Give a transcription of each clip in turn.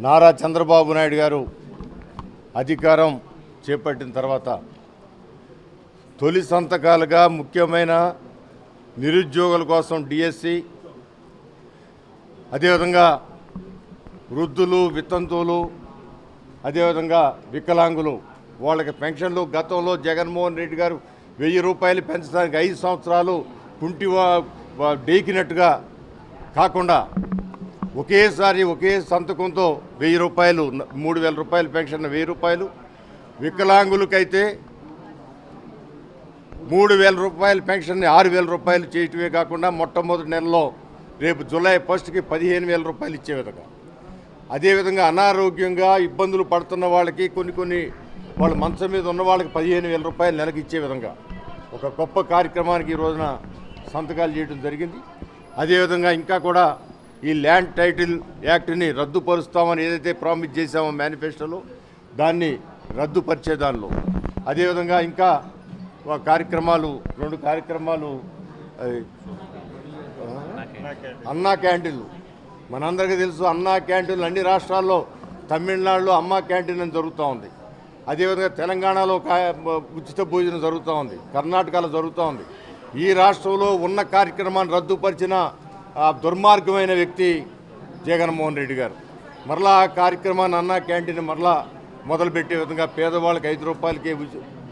నారా చంద్రబాబు నాయుడు గారు అధికారం చేపట్టిన తర్వాత తొలి సంతకాలుగా ముఖ్యమైన నిరుద్యోగుల కోసం డిఎస్సి అదేవిధంగా వృద్ధులు వితంతువులు అదేవిధంగా వికలాంగులు వాళ్ళకి పెన్షన్లు గతంలో జగన్మోహన్ రెడ్డి గారు వెయ్యి రూపాయలు పెంచడానికి ఐదు సంవత్సరాలు కుంటి డేకినట్టుగా కాకుండా ఒకేసారి ఒకే సంతకంతో వెయ్యి రూపాయలు మూడు వేల రూపాయల పెన్షన్ వెయ్యి రూపాయలు. వికలాంగులకైతే మూడు వేల రూపాయల పెన్షన్ని ఆరు వేల రూపాయలు చేయటమే కాకుండా మొట్టమొదటి నెలలో రేపు జూలై ఫస్ట్కి పదిహేను వేల రూపాయలు ఇచ్చే విధంగా అదేవిధంగా అనారోగ్యంగా ఇబ్బందులు పడుతున్న వాళ్ళకి కొన్ని కొన్ని వాళ్ళ మంచం మీద ఉన్న వాళ్ళకి పదిహేను వేల రూపాయలు నెలకు ఇచ్చే విధంగా ఒక గొప్ప కార్యక్రమానికి ఈ రోజున సంతకాలు చేయడం జరిగింది. అదేవిధంగా ఇంకా కూడా ఈ ల్యాండ్ టైటిల్ యాక్ట్ని రద్దుపరుస్తామని ఏదైతే ప్రామిస్ చేశామో మేనిఫెస్టోలో దాన్ని రద్దుపరిచే దానిలో. అదేవిధంగా ఇంకా కార్యక్రమాలు రెండు కార్యక్రమాలు అన్నా క్యాంటీన్లు. మనందరికీ తెలుసు అన్నా క్యాంటీన్లు అన్ని రాష్ట్రాల్లో తమిళనాడులో అమ్మా క్యాంటీన్ అని జరుగుతూ ఉంది. అదేవిధంగా తెలంగాణలో ఉచిత భోజనం జరుగుతూ ఉంది. కర్ణాటకలో జరుగుతూ ఉంది. ఈ రాష్ట్రంలో ఉన్న కార్యక్రమాన్ని రద్దుపరిచిన ఆ దుర్మార్గమైన వ్యక్తి జగన్మోహన్ రెడ్డి గారు. మరలా ఆ కార్యక్రమాన్ని అన్నా క్యాంటీన్ మరలా మొదలుపెట్టే విధంగా పేదవాళ్ళకి ఐదు రూపాయలకే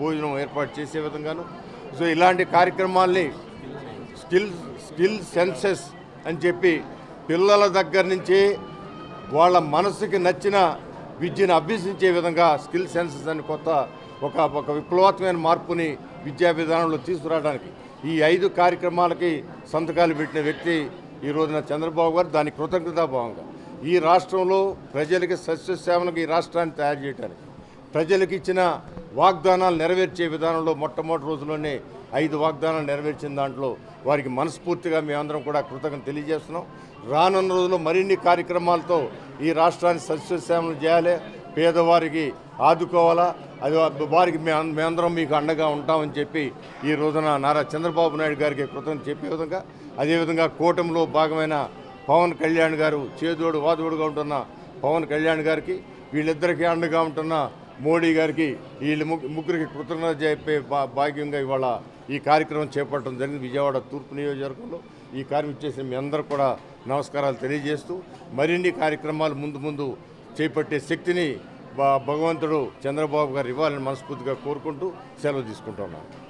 భోజనం ఏర్పాటు చేసే విధంగాను. సో ఇలాంటి కార్యక్రమాల్ని స్కిల్ స్కిల్ సెన్సెస్ అని చెప్పి పిల్లల దగ్గర నుంచి వాళ్ళ మనసుకి నచ్చిన విద్యను అభ్యసించే విధంగా స్కిల్ సెన్సెస్ అని కొత్త ఒక ఒక విప్లవాత్మకమైన మార్పుని విద్యా విధానంలో తీసుకురావడానికి ఈ ఐదు కార్యక్రమాలకి సంతకాలు పెట్టిన వ్యక్తి ఈ రోజున చంద్రబాబు గారు దాని కృతజ్ఞతాభావంగా. ఈ రాష్ట్రంలో ప్రజలకి సస్యశ్యామలకు ఈ రాష్ట్రాన్ని తయారు చేయడానికి ప్రజలకు ఇచ్చిన వాగ్దానాలు నెరవేర్చే విధానంలో మొట్టమొదటి రోజుల్లోనే ఐదు వాగ్దానాలు నెరవేర్చిన దాంట్లో వారికి మనస్ఫూర్తిగా మేమందరం కూడా కృతజ్ఞత తెలియజేస్తున్నాం. రానున్న రోజుల్లో మరిన్ని కార్యక్రమాలతో ఈ రాష్ట్రాన్ని సస్యశ్యామలు చేయాలి. పేదవారికి ఆదుకోవాలా? అది వారికి మేమందరం మీకు అండగా ఉంటామని చెప్పి ఈ రోజున నారా చంద్రబాబు నాయుడు గారికి కృతజ్ఞత చెప్పే విధంగా అదేవిధంగా కూటమిలో భాగమైన పవన్ కళ్యాణ్ గారు చేదోడు వాదోడుగా ఉంటున్న పవన్ కళ్యాణ్ గారికి వీళ్ళిద్దరికీ అండగా ఉంటున్న మోడీ గారికి వీళ్ళ ముగ్గు- ముగ్గురికి కృతజ్ఞత చెప్పే భా- భాగ్యంగా ఇవాళ ఈ కార్యక్రమం చేపట్టడం జరిగింది. విజయవాడ తూర్పు నియోజకవర్గంలో ఈ కార్యక్రమం చేసిన మీ అందరూ కూడా నమస్కారాలు తెలియజేస్తూ మరిన్ని కార్యక్రమాలు ముందు ముందు చేపట్టే శక్తిని భగవంతుడు చంద్రబాబు గారు ఇవ్వాలని మనస్ఫూర్తిగా కోరుకుంటూ సెలవు తీసుకుంటున్నాను